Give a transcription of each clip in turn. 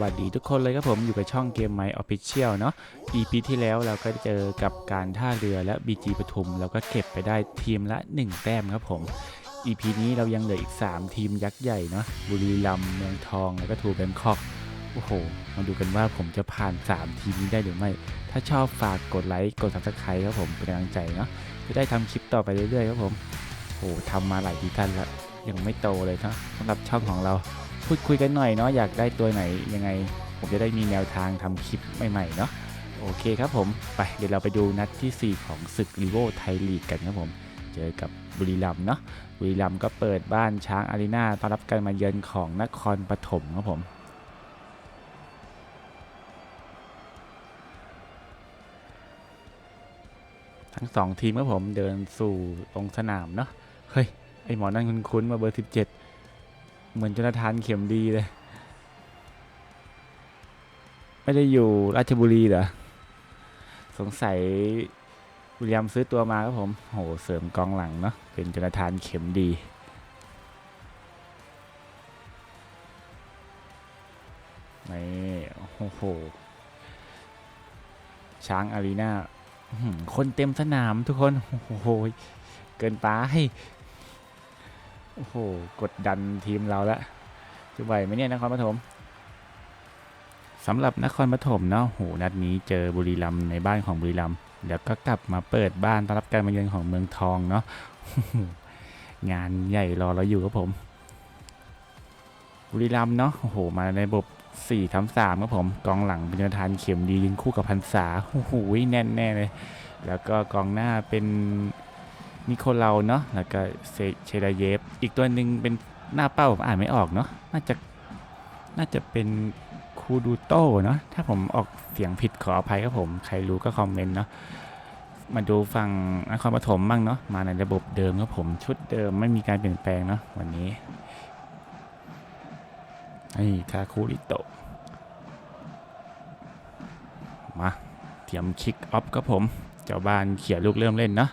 วัสดีทุกคนเลยครับผมอยู่กับช่องเกมไมออฟฟิเชียลเนาะ EP ที่แล้วเราก็เจอกับการท่าเรือและ BG ปทุม เราก็เก็บไปได้ทีมละ 1 แต้มครับผม EP นี้เรายังเหลืออีก 3 ทีมยักษ์ใหญ่เนาะบุรีรัมย์เมืองทองแล้วก็ทูแบงคอกโอ้โห มาดูกันว่าผมจะผ่าน 3 ทีมนี้ได้หรือไม่ ถ้าชอบฝากกดไลค์กด subscribe ครับผมเป็นกำลังใจเนาะจะได้ทำคลิปต่อไปเรื่อยๆครับผมโอ้โหทำมาหลายซีซั่นแล้วยังไม่โตเลยนะสำหรับช่องของเรา พูดคุยกันหน่อยเนาะอยากได้ตัวไหนยังไง ผมจะได้มีแนวทางทำคลิปใหม่ๆเนาะโอเคครับผมไปเดี๋ยวเราไปดูนัดทีสี่ 4 ของศึกลีโวไทยลีกกันครับผม เจอกับบุรีรัมย์เนาะบุรีรัมย์ก็เปิดบ้านช้างอารีนาต้อนรับการมาเยือนของนครปฐมครับผมทั้งสองทีมครับผมเดินสู่ตรงสนามเนาะเฮ้ย ไอหมอนั่นคุ้นๆมาเบอร์ 17 เหมือนจนทานเข็มดีเลย ไม่ได้อยู่ราชบุรีเหรอ สงสัยวิลยมซื้อตัวมาครับผม โห เสริมกองหลังเนาะ เป็นจนทานเข็มดี นี่ โอ้โห ช้างอารีนาคนเต็มสนามทุกคน โอ้โห เกินไป โอ้โห กดดันทีมเราแล้วจะไหวไหมเนี่ยนครปฐมสำหรับนครปฐมเนาะโหนัดนี้เจอบุรีรัมย์ในบ้านของบุรีรัมย์เดี๋ยวก็กลับมาเปิดบ้านต้อนรับการมาเยือนของเมืองทองเนาะงานใหญ่รอเราอยู่ครับผม บุรีรัมย์เนาะโอ้โห มาในระบบ4ทั้ง3ครับผม กองหลังเป็นประธานเข็มดียิงคู่กับพันษาโอ้โหแน่นแน่เลย แล้วก็กองหน้าเป็น นิโคลาเนาะแล้วก็เซเชดาเยฟอีกตัวหนึ่งเป็นหน้าเป้าผมอ่านไม่ออกเนาะน่าจะน่าจะเป็นคูดูโต้เนาะถ้าผมออกเสียงผิดขออภัยครับผม ใครรู้ก็คอมเมนต์เนาะมาดูฝั่งนครปฐมบ้างเนาะมาในระบบเดิมครับผมชุดเดิมไม่มีการเปลี่ยนแปลงเนาะวันนี้นี่ทาคุริโตะมาเตรียมคิกออฟครับผม เจ้าบ้านเขี่ยลูกเริ่มเล่นเนาะ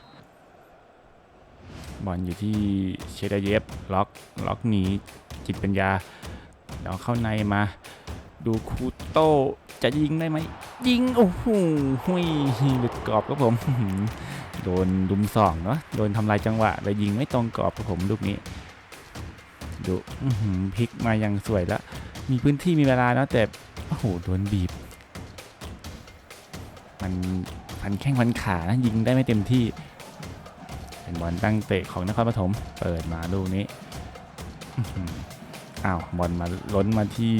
บอลอยู่ที่เชดเยฟล็อกล็อกหนีจิตปัญญาแล้วเข้าในมา ดูคูโต้จะยิงได้ไหมยิง โอ้โหหุยหลุดกรอบครับผมโดนดุมสองเนาะโดนทำลายจังหวะแต่ยิงไม่ตรงกรอบครับผมลูกนี้ดูหือพลิกมาอย่างสวยแล้ว มีพื้นที่มีเวลาเนาะแต่โอ้โหโดนบีบ มันพันแข้งพันขานะยิงได้ไม่เต็มที่ เป็นบอลตั้งเตะของนครปฐมเปิดมาลูกนี้อ้าวบอลมาล้นมาที่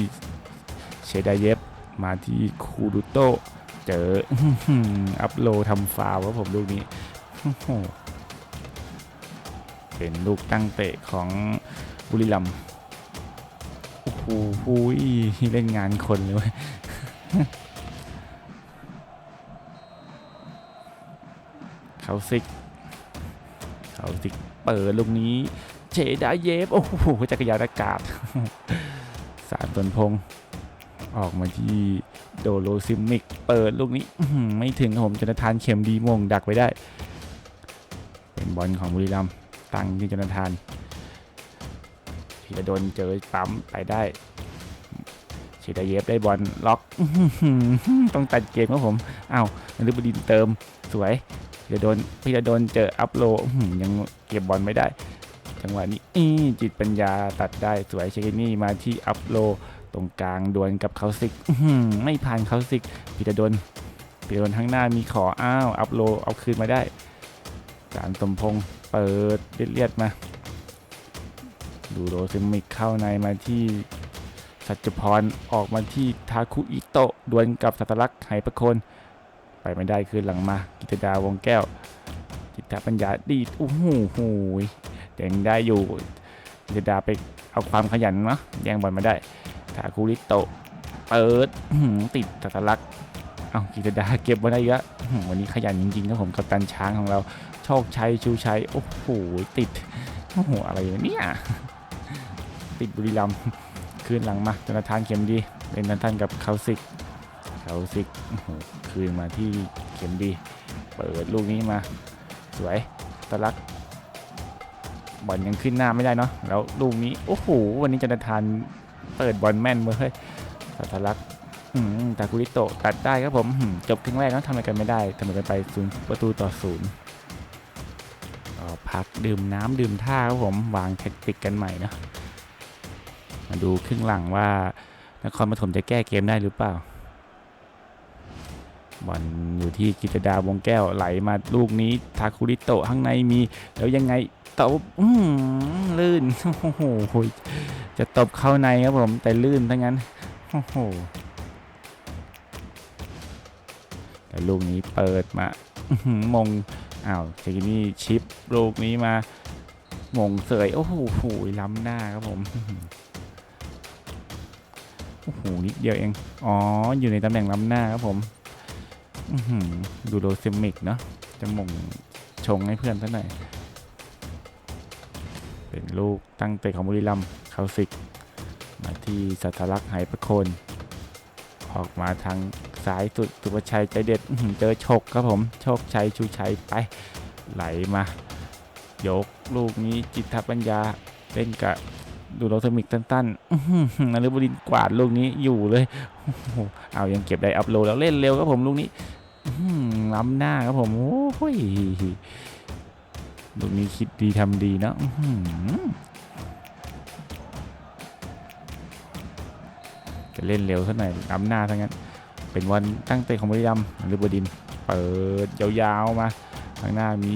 เชดาเยฟมาที่คูดูโตเจออัพโหลทำฟาวครับผมลูกนี้เป็นลูกตั้งเตะของบุรีรัมโอ้โหเล่นงานคนเลย เขาซิก เขาซิกเปิดลูกนี้เจดาเยฟ โอ้โหจักรยานอากาศสารตนพง ออกมาที่โดโลซิมิก เปิดลูกนี้ไม่ถึงครับผมจนทานเข็มดีมงดักไว้ได้ เป็นบอลของบุรีรัมย์ตั้งที่จนทานที่จะโดนเจอปั๊มไปได้เชดาเยฟได้บอลล็อกต้องตัดเกมครับผมอ้าวนฤบดินเติมสวย พี่จะโดนพี่จะโดนเจออัพโหลยังเก็บบอลไม่ได้ จังหวะนี้อีจิตปัญญาตัดได้สวยเชกินี่มาที่อัพโลตรงกลางดวลกับเขาซิกไม่ผ่านเขาซิกพี่จะโดนพี่จะโดนทั้งหน้ามีขออ้าวอัพโลเอาคืนมาได้การสมพงษ์เปิดเลียดมา ดูโรซิมิกเข้าในมาที่สัจพรออกมาที่ทาคุอิโตะดวลกับสัตลักษ์ไหประโคน ไปไม่ได้คืนหลังมา กิตดาวงแก้ว กิตาปัญญาดีโอ้โหหูยยังได้อยู่กิตดาไปเอาความขยันเนาะแย่งบอลมาได้ทาคุริโตะเปิดติดตัตลักษณ์เอากิตดาเก็บมาได้เยอะวันนี้ขยันจริงๆครับผมกับตันช้างของเราโชคชัยชูชัยโอ้โหติดโอ้โหอะไรเนี่ยติดบุรีรัมย์คืนหลังมาจนทานเข็มดี เป็นนันทันกับเขาซิก เขาซิกคืนมาที่เข็มดี เปิดลูกนี้มา สวยตะลักบอลยังขึ้นหน้าไม่ได้เนาะแล้วลูกนี้โอ้โหวันนี้จันทานเปิดบอลแม่นเว้ยสัทลักษณ์อืมตาคุริโตะตัดได้ครับผมจบครึ่งแรกแล้วทำอะไรกันไม่ได้ทำอะไรกันไปศูนย์ประตูต่อศูนย์พักดื่มน้ำดื่มท่าครับผมวางแท็กติกกันใหม่เนอะมาดูครึ่งหลังว่านครปฐมจะแก้เกมได้หรือเปล่า บอลอยู่ที่กิตดาวงแก้วไหลมาลูกนี้ทาคุริโตะข้างในมี แล้วยังไงตบอืมลื่นโอ้โหจะตบเข้าในครับผมแต่ลื่นทั้งนั้นโอ้โหแต่ลูกนี้เปิดมาอื้อหือมงอ้าวเจกินี่ชิปลูกนี้มามงเสยโอ้โหล้ำหน้าครับผมโอ้โหนิดเดียวเอง อ๋อ อยู่ในตำแหน่งล้ำหน้าครับผม ดูโรซิมิกเนาะจะมงชงให้เพื่อนซะหน่อย เป็นลูกตั้งเตะของบุรีรัมย์เขาสิก มาที่สัทลักษณ์ไหประโคน ออกมาทางซ้ายสุดสุภชัยใจเด็ดเจอฉกครับผม โชคชัยชูชัยไป ไหลมา ยกลูกนี้จิตทปัญญาเล่นกับดูโรซิมิกตั้นๆอื้อหือนฤบดินทร์กวาดลูกนี้อยู่เลย เอายังเก็บได้อัพโหลดแล้วเล่นเร็วครับผมลูกนี้ ล้ำหน้าครับผมโอ้ยลูกนี้คิดดีทำดีเนาะจะเล่นเร็วเท่าไหร่ล้ำหน้าทั้งนั้น เป็นวันตั้งเตะของบริรัมย์หรือบดิน เปิดยาวๆมาทางหน้ามี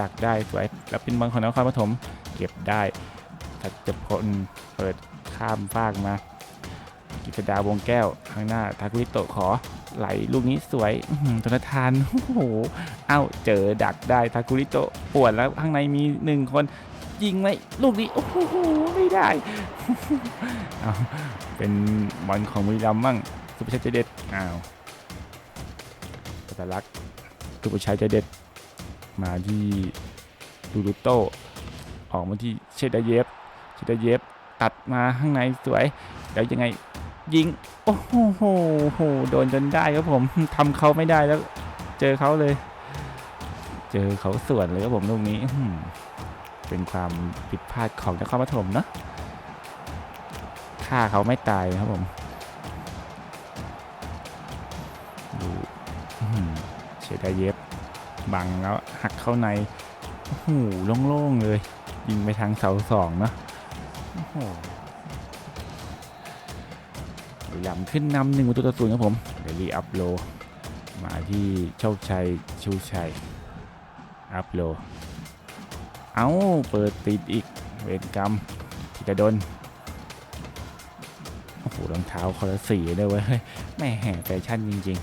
ดักได้สวยแล้วเป็นบอลของนครปฐมเก็บได้ทัศพลเปิดข้ามฟากมากิตดาวงแก้วข้างหน้าทาคุริโตขอ ไหลลูกนี้สวยอื้อหือธนทานโอ้โหเอ้าเจอดักได้ทาคุริโตะปวดแล้วข้างในมีหนึ่งคนยิงไหมลูกนี้ โอ้โห ไม่ได้เเป็นบอลของบุรีรัมย์บ้างสุภชัยใจเด็ดอ้าวปัตลักษ์สุภชัยใจเด็ด มาที่ดูรุโตออกมาที่เชดเยฟเชดเยฟตัดมาข้างในสวย แล้วยังไง ยิง โอ้โหโหโดนจนได้ครับผมทำเขาไม่ได้แล้ว เจอเขาเลย เจอเขาส่วนเลยครับผมลูกนี้เป็นความผิดพลาดของนครปฐมเนอะฆ่าเขาไม่ตายครับผมดูเชดาเยฟบังแล้วหักเข้าในโอ้โหโล่งๆเลย ยิงไปทางเสาสองเนอะโอ้โห บุรีรัมย์ขึ้นนำหนึ่งประตูต่อศูนย์ครับผมเดลี่อัพโลมาที่โชคชัยชูชัยอัพโลเอาเปิดติดอีกเวรกรรมพิตาดนโอ้โหรองเท้าคอละสีเลยเว้ยแม่แห่แฟชั่นจริง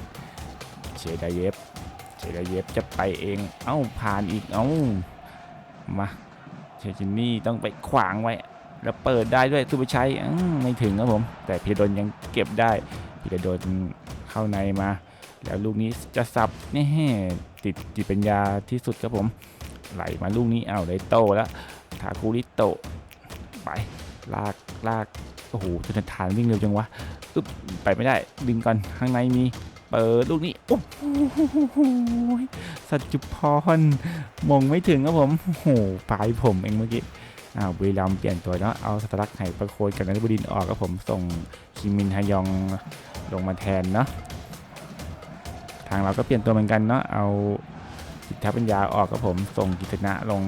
ๆเชดาเยฟเชดาเยฟจะไปเองเอ้าผ่านอีกเอ้ามาเชจินนี่ต้องไปขวางไว้ แล้วเปิดได้ด้วยสุภชัยอื้อไม่ถึงครับผม แต่พีรดนยังเก็บได้พีรดนเข้าในมา แล้วลูกนี้จะสับนี่ติดจิตปัญญาที่สุดครับผม ไหลมาลูกนี้เอาได้โตแล้วทาคุริโตไปลากลากโอ้โหจนฐานวิ่งเร็วจังวะอึ๊บไปไม่ได้ดึงก่อนข้างในมีเปิดลูกนี้โอ้โหสัจจุพรมองไม่ถึงครับผมโอ้โหปลายผมเองเมื่อกี้ อ้าวบุรีรัมเปลี่ยนตัวแล้วเอาสตารักไห่ประโคนกับนฤบดินออกครับผมส่งคิมมินฮยองลงมาแทนเนาะทางเราก็เปลี่ยนตัวเหมือนกันเนาะเอาจิตทัปัญญาออกครับผมส่งกิตนะลง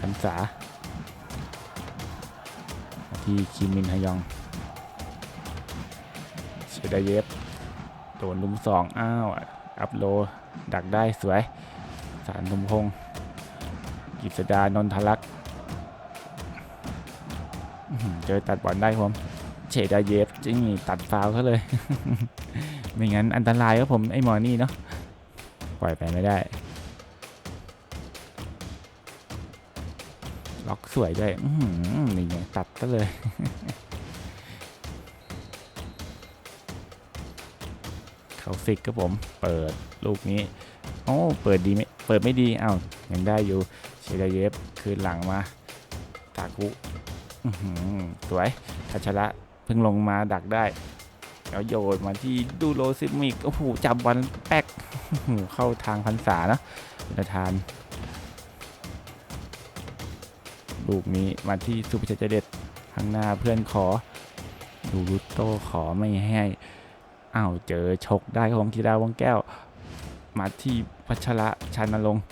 พันษาที่คิมมินฮยองเชดาเยฟโดนลุมสองอ้าวอัพโลดักได้สวย สารสมพงศ์กิษดานนทลักษ์เจอตัดบอลได้ผมเฉดาเยฟจริงตัดฟาวเขาเลย ไม่งั้นอันตรายครับผมไอ้หมอนี่เนาะปล่อยไปไม่ได้ ล็อกสวยด้วยนี่ไงตัดก็เลยเขาฟิกครับผมเปิดลูกนี้ โอ้เปิดดีไหมเปิดไม่ดีอ้าวยังได้อยู่เชดเยฟคืนหลังมาตาคุสวยทัชระเพิ่งลงมาดักได้แล้วโยนมาที่ดูโรซิมิกโอ้โหจับบอลแป๊กเข้าทางพันษานะประธานลูกนี้มาที่สุภชัยใจเด็ดข้างหน้าเพื่อนขอ ดูรุตโต้ขอไม่ให้อ้าวเจอชกได้ของกีฬาวงแก้ว มาที่พัชระชันรงค์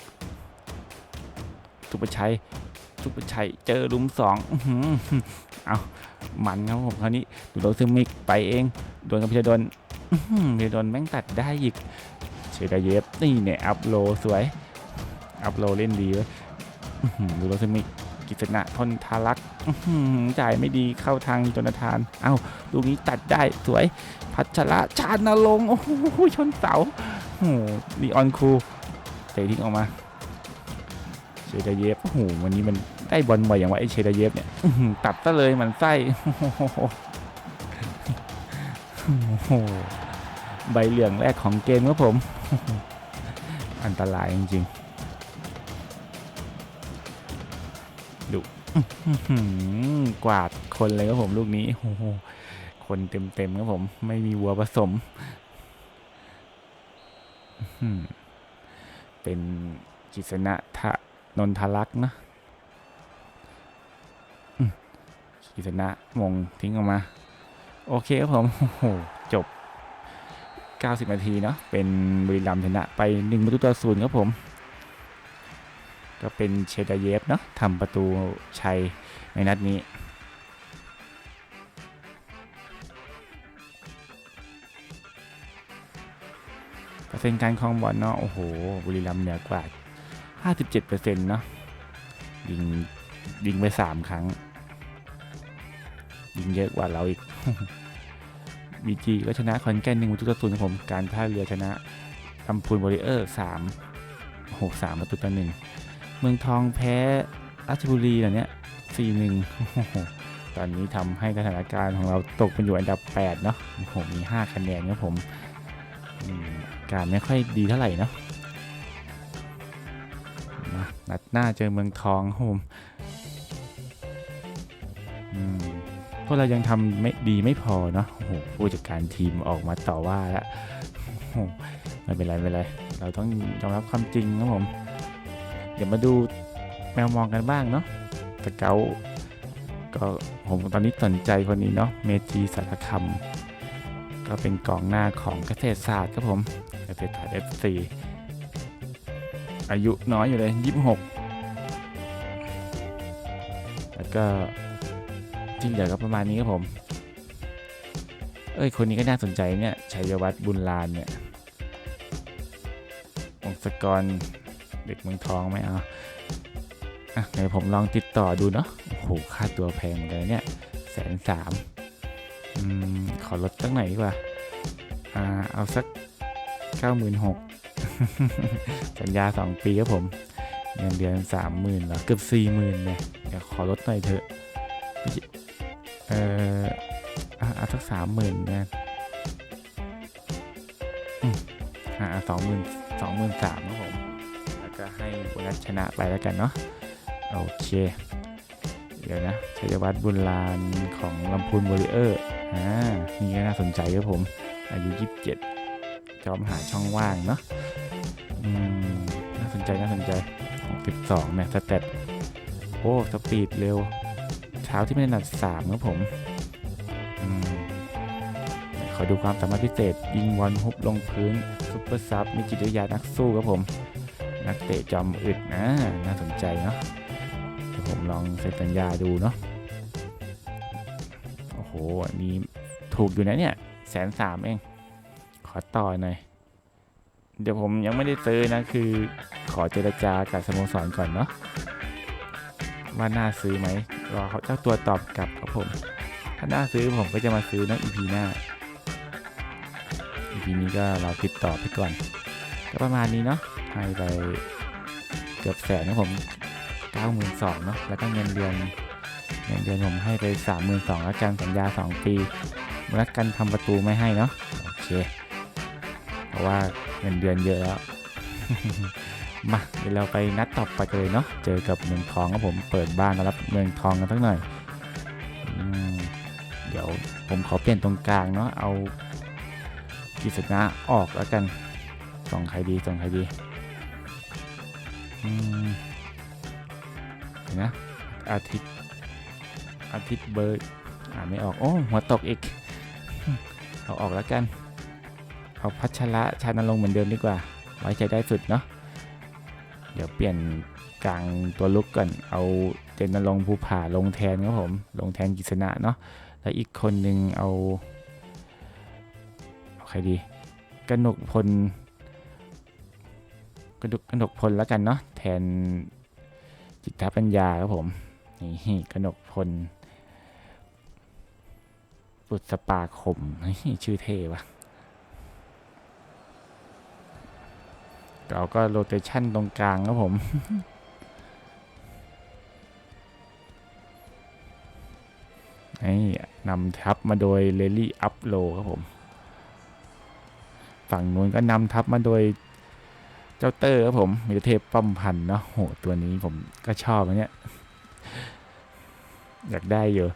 สุภชัยสุภชัยเจอลุมสองอื้อหือเอามันครับผมคราวนี้ดูโดซึมิกไปเองโดนกับพิชดลพิชดลแม่งตัดได้อีกเชดาเยฟนี่เนี่ยอัพโลสวย อัพโลเล่นดีเว้ยดูโดซึมิกกิษณะทนทารักจ่ายไม่ดีเข้าทางจนทาน เอ้าลูกนี้ตัดได้สวย พัชระชาญนรงค์โอ้โหชนเสา โอ้โหนีออนคูเตะทิ้งออกมาเชดาเยฟโอ้โหวันนี้มันได้บอลบ่อยอย่างว่าไอเชดาเยฟเนี่ยตัดซะเลยมันไส้โอ้โหใบเหลืองแรกของเกมครับผม อันตรายจริงๆดูอื้อหือกวาดคนเลยครับผมลูกนี้โอ้โหคนเต็มๆครับผม ไม่มีวัวผสม เป็นกิษณะทะนนทลักษ์นะกิษณะมงทิ้งออกมา โอเคครับผมโอ้จบ 90 นาทีเนาะเป็นบรีรัมชนะไป1ประตูต่อศูนย์ครับผม ก็เป็นเชดาเยฟเนาะทำประตูชัยในนัดนี้ เซ็นการครองบอลเนาะ โอ้โห บุรีรัมย์เหนือกว่า 57%เนาะ ยิง ยิงไป 3 ครั้ง ยิงเยอะกว่าเราอีก บีจีก็ชนะคอนแก่นหนึ่งประตูต่อศูนย์ผม การท่าเรือชนะลำพูนบริเออร์สามหสามประตูต่อหนึ่ง เมืองทองแพ้ราชบุรีเหล่านี้สี่หนึ่งตอนนี้ทำให้สถานการณ์ของเราตกเป็นอยู่อันดับ 8 เนาะโอ้โหมี 5 คะแนนครับผม การไม่ค่อยดีเท่าไหร่เนาะมานัดหน้าเจอเมืองทองครับผมพวกเรายังทำไม่ดีไม่พอเนาะโอ้โหผู้จัดการทีมออกมาต่อว่าแล้วไม่เป็นไรไม่เป็นไรเราต้องยอมรับความจริงครับผม เดี๋ยวมาดูแมวมองกันบ้างเนาะสเกาก็ผมตอนนี้สนใจคนนี้เนาะเมจีสารคำ ก็เป็นกองหน้าของเกษตรศาสตร์ครับผมเกษตรศาสตร์ F4 อายุน้อยอยู่เลยยี่สิบหกแล้วก็ที่เหลือก็ประมาณนี้ครับผม เอ้ย คนนี้ก็น่าสนใจเนี่ย ชัยวัฒน์บุญลานเนี่ย องศกรเด็กเมืองทองไหมเอาอะเดี๋ยวผมลองติดต่อดูเนาะ โอ้โห ค่าตัวแพงเลยเนี่ยแสนสามอืม อลดสักหนดีกว่า อ่า เอาสักเก้าหมื่นหกสัญญา 2 ปีครับผม เงินเดือน 30,000เหรอ เกือบ 40,000เนี่ยเดี๋ยวขอลดหน่อยเถอะ เอออะเอาสักสามหมื่นนะอืมอะสองหมื่นสองหมื่นสามครับผม แล้วก็ให้โบนัสชนะไปแล้วกันเนาะ โอเค เดี๋ยวนะชัยวัฒน์บุญลานของลำพูนบริเออร์ อ่านี่ก็น่าสนใจครับผม อายุ 27 จอมหาช่องว่างเนาะอืมน่าสนใจน่าสนใจของ12เนี่ยสเตตโอ้สปีดเร็วเช้าที่ไม่ได้หนัด3ครับผมอืมขอดูความสามารถพิเศษ ยิงบอลฮุบลงพื้นซุปเปอร์ซับมีจิตวิทยานักสู้ครับผม นักเตะจอมอึดนะน่าสนใจเนาะเดี๋ยวผมลองเซ็นสัญญาดูเนาะ อันนี้ถูกอยู่นะเนี่ยแสนสามเอง ขอต่อหน่อย เดี๋ยวผมยังไม่ได้ซื้อนะ คือขอเจรจากับสโมสรก่อนเนาะว่าน่าซื้อไหมรอเขาเจ้าตัวตอบกลับครับผม ถ้าน่าซื้อผมก็จะมาซื้อนะ EP หน้า EP นี้ก็เราติดต่อไปก่อน ก็ประมาณนี้เนาะให้ไปเกือบแสนนะผม 92,000เนาะแล้วก็เงินเดือน เงินเดือนผมให้ไป32,000แล้วกันสัญญา2ปีแล้วกันทำประตูไม่ให้เนาะโอเค เพราะว่าเงินเดือนเยอะแล้ว มาเดี๋ยวเราไปนัดต่อไปกันเลยเนาะเจอกับเมืองทองครับผมเปิดบ้านต้อนรับเมืองทองกันสักหน่อยอเดี๋ยวผมขอเปลี่ยนตรงกลางเนาะเอากิษณะออกแล้วกันส่งใครดีส่งใครดีอืมเดี๋ยวนะอาทิตย์ อาทิตย์เบิร์อ่านไม่ออก โอ้ หัวตกอีก เอาออกแล้วกัน เอาพัชระชานลงค์เหมือนเดิมดีกว่า ไว้ใจได้สุดเนาะ เดี๋ยวเปลี่ยนกลางตัวลุกก่อน เอาเจนนรงภูผาลงแทนครับผม ลงแทนกิษณะเนาะ แล้วอีกคนหนึ่งเอาเอาใครดีกนกพลกระดุกกนกพลแล้วกันเนาะแทนจิตตปัญญาครับผม นี่กนกพล บุษปาคมชื่อเท่วะเราก็โรเตชันตรงกลางครับผม นี่นำทัพมาโดยเลลี่อัพโลครับผม ฝั่งนู้นก็นำทัพมาโดยเจ้าเตอร์ครับผมมีเทพป้อมพันเนาะโหตัวนี้ผมก็ชอบอันเนี้ยอยากได้อยู่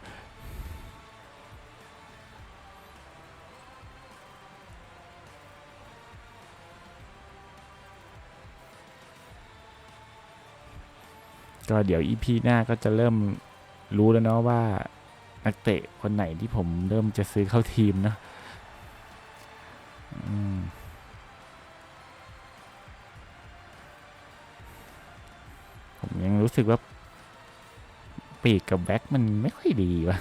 ก็เดี๋ยวอีพีหน้าก็จะเริ่มรู้แล้วเนาะว่านักเตะคนไหนที่ผมเริ่มจะซื้อเข้าทีมเนอะผมยังรู้สึกว่า ปีกกับแบ็คมันไม่ค่อยดีวะ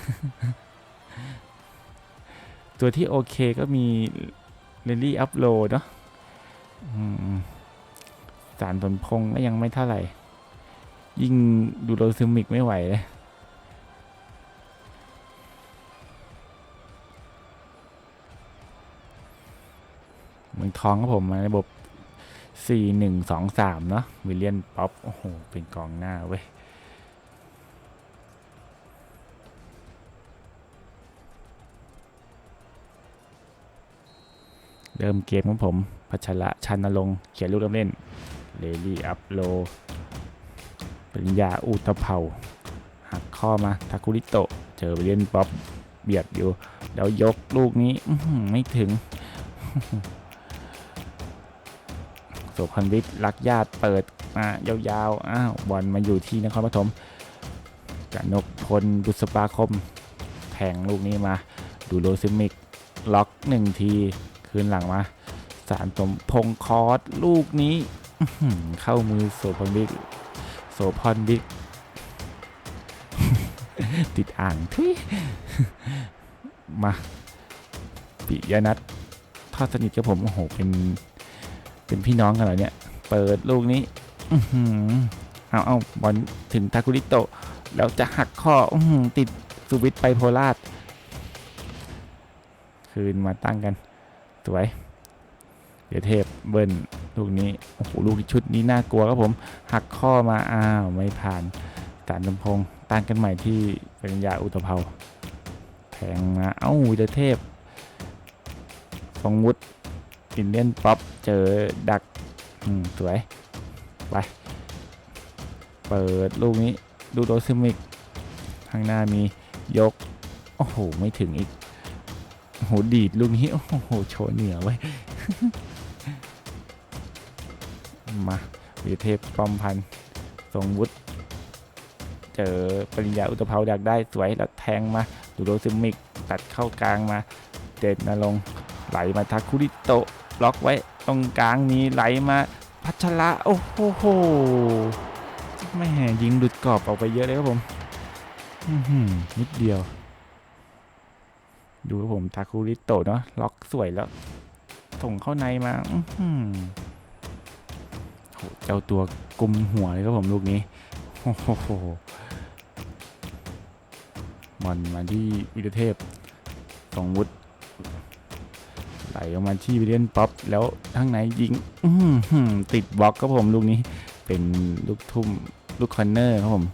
ตัวที่โอเคก็มีเรนลี่อัพโหลดเนาะสารผลพงก็ยังไม่เท่าไหร่ ยิ่งดูโรซึมิกไม่ไหวเลยเมืองทองครับผมมาระบบ 4 1 2 3 เนาะวิลเลียนป๊อป โอ้โห เป็นกองหน้าเว้ยเริ่มเกมของผม พัชระชันนรงเขียนลูกเล่นเลลี่อัพโล ปริญญาอุตเผาหักข้อมาทาคุริโตะเจอวิลเลียนป๊อปเบียดอยู่ แล้วยกลูกนี้ไม่ถึงโสพันวิทย์รักญาติเปิดมายาวๆอ้าวบอลมาอยู่ที่นครปฐมกนกพลบุษปาคมแทงลูกนี้มา ดูโรซิมิก ล็อกหนึ่งที คืนหลังมา สารสมพงษ์คอร์สลูกนี้ เข้ามือโสพลวิทย์ โสพรวิทย์ติดอ่างทุยมา ปิยนัททอดสนิทกับผม โอ้โห เป็น เป็นพี่น้องกันเหรอเนี่ย เปิดลูกนี้อเอาเอาบอลถึงทาคุริโตะ แล้วจะหักข้ออติดสุวิทไปโพลาดคืนมาตั้งกัน สวย เดี๋ยวเทพเบิ้ล ลูกนี้โอ้โหลูกชุดนี้น่ากลัวครับผม หักข้อมาอ้าวไม่ผ่านสารลำพงตั้งกันใหม่ที่ปริญญาอุตภเปาแทงมาเอ้าเดี๋ยวเทพฟงวุฒิอินเลียนป๊อปเจอดักอืมสวยไปเปิดลูกนี้ดูโดซิมิกข้างหน้ามียก โอ้โห ไม่ถึงอีกโอ้โห ดีดลูกนี้ โอ้โห โชว์เหนือไว้ มาวีเทพป้อมพันธ์ทรงวุฒิเจอปริญญาอุตภเปาดักได้สวยแล้วแทงมาดูโดซิมิกตัดเข้ากลางมาเด่นนรงไหลมาทาคุริโตะล็อกไว้ตรงกลางมีไหลมาพัชระโอ้โหแม่แห่ยิงหลุดกรอบออกไปเยอะเลยครับผมนิดเดียว ดูครับผมทาคุริโตะเนาะล็อกสวยแล้วส่งเข้าในมา อื เจ้าตัวกุมหัวเลยครับผมลูกนี้โอ้โหมันมาที่วิทยเทพสองวุฒิไหลออกมาที่วิเลียนป๊อปแล้วข้างในยิงติดบล็อกครับผมลูกนี้เป็นลูกทุ่มลูกคอนเนอร์ครับผม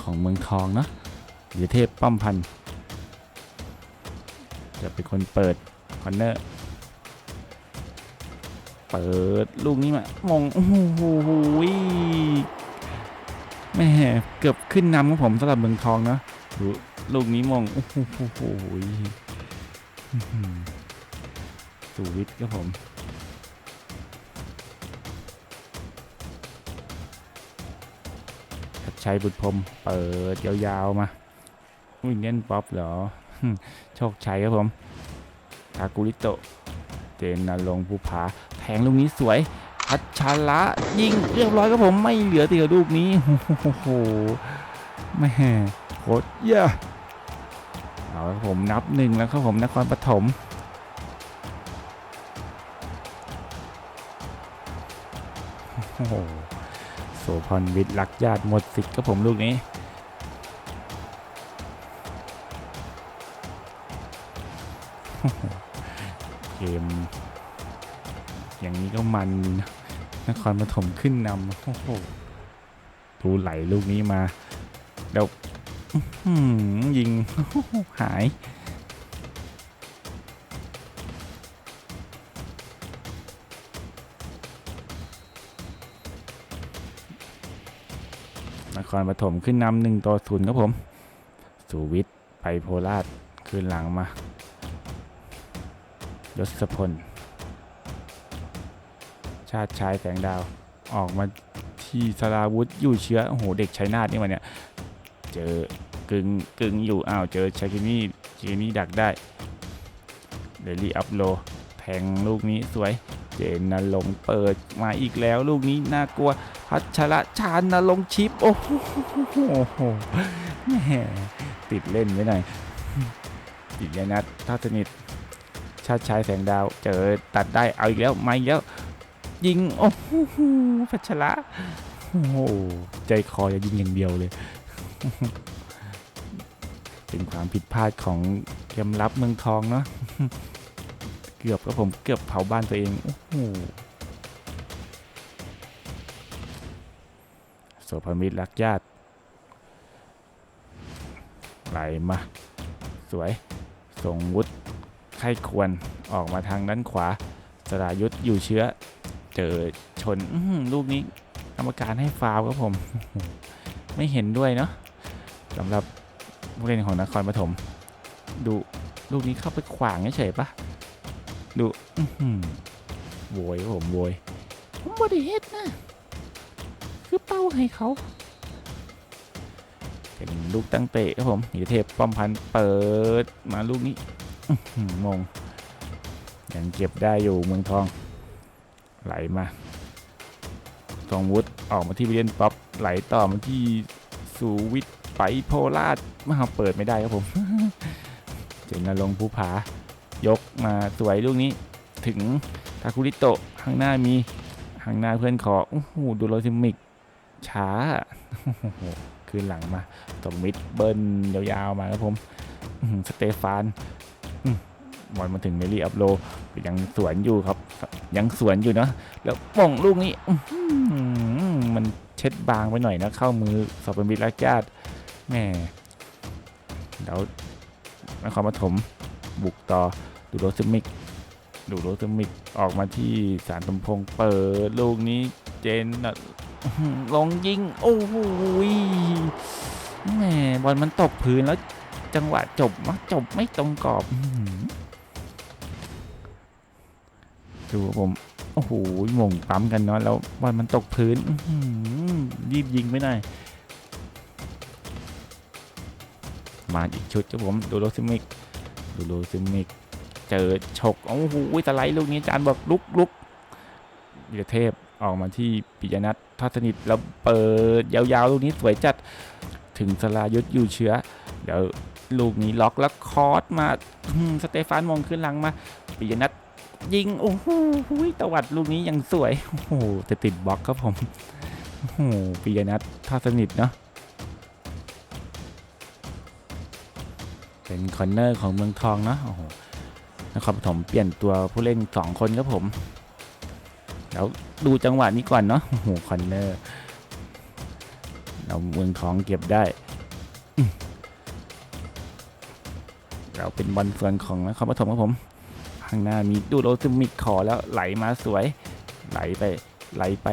ของเมืองทองเนาะวิทยเทพป้อมพัน จะเป็นคนเปิดคอนเนอร์ เปิดลูกนี้มามงโอ้โหแม่เกือบขึ้นนำของผมสำหรับเมืองทองเนาะดูลูกนี้มงโอ้โหสูวิทย์ครับผมพัชชัยบุตรพรมเปิดยาวๆมาวินเล่นป๊อปเหรอ โชคชัยครับผมทากุริโตเจนนรงภูผา งลูกนี้สวยพัชระยิงเรียบร้อยครับผมไม่เหลือตีกับลูกนี้โอ้โหแม่โคตรเยอะเอาครับผมนับหนึ่งแล้วครับผมนครปฐมโอ้โหโสพรวิทย์รักญาติหมดสิทธิ์ครับผมลูกนี้เกม อย่างนี้ก็มันนะนครปฐมขึ้นนำโอ้โหดูไหลลูกนี้มาแล้วยิงหาย นครปฐมขึ้นนำหนึ่งต่อศูนย์ครับผม สุวิทย์ไปโพราชคืนหลังมายศพลาติชายแสงดาว ออกมาที่สราวุธอยู่เชื้อโอ้โหเด็กชัยนาทนี่มันเนี่ย เจอกึ่งกึ่งอยู่อ้าวเจอชาคินี่ชาคินี่ดักได้เดลี่อัพโลแทงลูกนี้สวยเจนนลงเปิดมาอีกแล้วลูกนี้น่ากลัวพัชระชานนลงชิป โอ้โหแหม่ติดเล่นไว้หน่อยอีกแล้นัดท่าสนิทชาติชายแสงดาว เจอตัดได้เอาอีกแล้วมาอีกแล้ว ยิง โอ้โหพัชระโอ้โหใจคอจะยิงอย่างเดียวเลย เป็นความผิดพลาดของเกมรับเมืองทองเนาะเกือบก็ผมเกือบเผาบ้านตัวเองโอ้โหโสภมิตรรักญาติไหลมา สวย ส่งวุฒิใครควรออกมาทางด้านขวาสรายุทธ์อยู่เชื้อ เจอชนอลูกนี้กรรมการให้ฟาวครับผม ไม่เห็นด้วยเนาะสำหรับผู้เล่นของนครปฐมดูลูกนี้เข้าไปขวางเฉยปะดูโวยผมโวยผมบริเฮ็ดนะ คือเป้าให้เขาเป็นลูกตั้งเตะครับผมหิเทพป้อมพันเปิดมาลูกนี้อื้อหือมงยังเก็บได้อยู่เมืองทอง ไหลมาทองวุฒออกมาที่วิเลียนป๊อปไหลต่อมาที่สุวิทย์ไปโพราชมาเปิดไม่ได้ครับผมเจนนรงภูผายกมาสวยลูกนี้ ถึงทาคุริโตะข้างหน้ามีข้างหน้าเพื่อนขอโอ้โหดูโรซิมิก ช้าคืนหลังมาตรงมิดเบิลยาวๆมาครับผมสเตฟาน บอลมาถึงเมลี่อัพโลยังสวนอยู่ครับ ยังสวนอยู่เนาะแล้วป่องลูกนี้มันเช็ดบางไปหน่อยนะ เข้ามือสอบเป็นวิลาจาดแม่แล้วนครปฐมบุกต่อดูโรซิมิกดูโรซิมิกออกมาที่สารสมพงเปิดลูกนี้เจนน่ะอื้อหือลงยิง โอ้โหแหมบอลมันตกพื้นแล้วจังหวะจบมักจบไม่ตรงกรอบ ดูผมโอ้โหหม่งปั๊มกันเนาะแล้วบอลมันตกพื้นรีบยิงไม่ได้ มาอีกชุดครับผมดูโรซิมิกดูโรซิมิกเจอฉกโอ้โหตะไลด์ลูกนี้จารย์บอกลุกลุกวีรเทพออกมาที่ปิยนัททัศนิตแล้วเปิดยาวๆ ลูกนี้สวยจัดถึงสลายุทธอยู่เชื้อ เดี๋ยวลูกนี้ล็อกแล้วคอร์สมาสเตฟานมองขึ้นหลังมาปิยนัท ยิง โอ้โหตวัดลูกนี้ยังสวย โอ้โหจะติดบล็อกครับผม โอ้โหปิยนัททัศนิตเนาะเป็นคอนเนอร์ของเมืองทองเนาะโอ้โหนครปฐมเปลี่ยนตัวผู้เล่นสองคนครับผม แล้วดูจังหวะนี้ก่อนเนาะโอ้โหคอนเนอร์เราเมืองทองเก็บได้ เราเป็นบอลส่วนของนครปฐมครับผม ข้างหน้ามีดูโรซึมิกขอแล้วไหลมาสวย ไหลไปไหลไป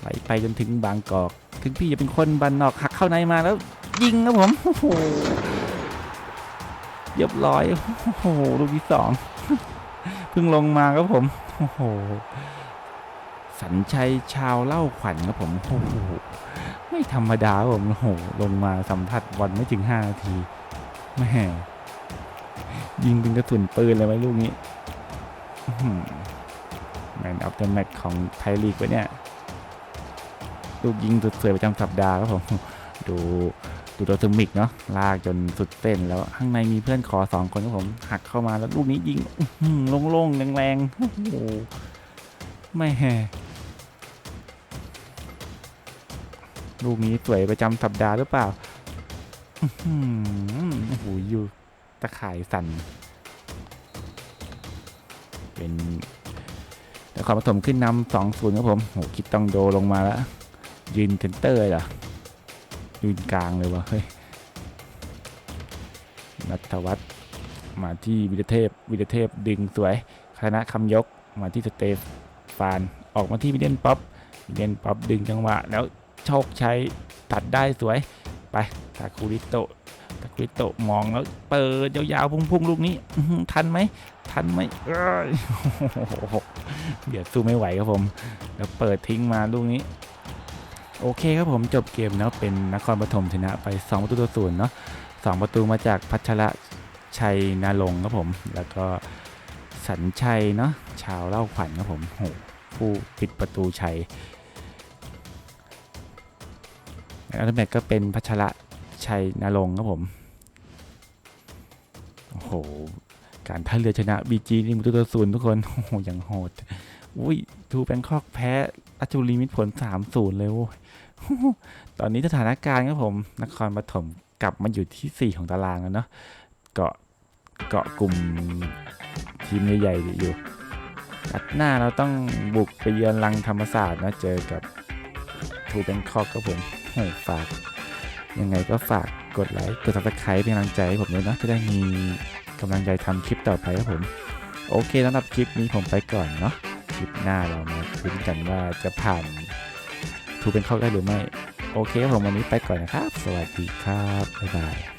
ไหลไปจนถึงบางกอก ถึงพี่จะเป็นคนบันนอกหักเข้าในมาแล้วยิงครับผมโอ้โหเรียบร้อยโอ้โหลูกที่สองเพิ่งลงมาครับผมโอ้โหสัญชัยชาวเล่าขวัญครับผมโอ้โหไม่ธรรมดาผมโอ้โหลงมาสัมผัสบอลไม่ถึง5นาทีแม่ยิงเป็นกระสุนปืนเลยไหมลูกนี้ แมนออฟเดอะแมตของไทยลีกวะเนี่ย ลูกยิงสุดสวยประจำสัปดาห์ครับผม ดูดูโดซึมิกเนาะลากจนสุดเส้นแล้วข้างในมีเพื่อนขอสองคนครับผม หักเข้ามาแล้วลูกนี้ยิงโล่งๆแรงๆโอ้โหไม่แฮลูกนี้สวยประจำสัปดาห์หรือเปล่าอื้อหือโอ้โหอยู่ตะข่ายสั่น เป็นนครปฐมขึ้นนำสองศูนย์ครับผมโหคิดต้องโดลงมาแล้ว ยืนเซนเตอร์เลยเหรอยืนกลางเลยวะเฮ้ยนัทวัฒน์มาที่วิรเทพวิรเทพดึงสวยคณะคำยกมาที่สเตฟานออกมาที่มิเดนป๊อปมิเดนป๊อปดึงจังหวะ แล้วโชคชัยตัดได้สวยไปตาคูริโตะตาคูริโตมองแล้วเปิดยาวๆพุ่งๆลูกนี้ทันไหม ทันไหมเอ้ยโอ้โหเดี๋ยวสู้ไม่ไหวครับผม แล้วเปิดทิ้งมาลูกนี้ โอเคครับผมจบเกมแล้วเป็นนครปฐมชนะไป 2 ประตูต่อศูนย์เนาะสองประตูมาจากพัชระชัยนาลงค์ครับผม แล้วก็สัญชัยเนาะชาวเล่าขวัญครับผมโหผู้ปิดประตูชัยแล้วแมตก็เป็นพัชระชัยนาลงค์ครับผม โอ้โห การท่าเรือชนะบีจีนี่ประตูต่อศูนย์ทุกคน โอ้โหอย่างโหด อุ้ยทูแบงคอกแพ้ราชบุรีมิตรผล3-0เลยโว้ยตอนนี้สถานการณ์ครับผม นครปฐมกลับมาอยู่ที่ 4 ของตารางแล้วเนาะเกาะเกาะกลุ่มทีมใหญ่ๆอยู่นัดหน้าเราต้องบุกไปเยือนลังธรรมศาสตร์นะเจอกับทูแบงคอกครับผมโอ้ฝาก ยังไงก็ฝากกดไลค์กด subscribe เป็นกำลังใจให้ผมด้วยนะจะได้มี กำลังใจทำคลิปต่อไปครับผม โอเคสำหรับคลิปนี้ผมไปก่อนเนาะคลิปหน้าเรามาคุยกันว่าจะผ่านทูเป็นเข้าได้หรือไม่ โอเคครับผมวันนี้ไปก่อนนะครับ สวัสดีครับ บ๊ายบาย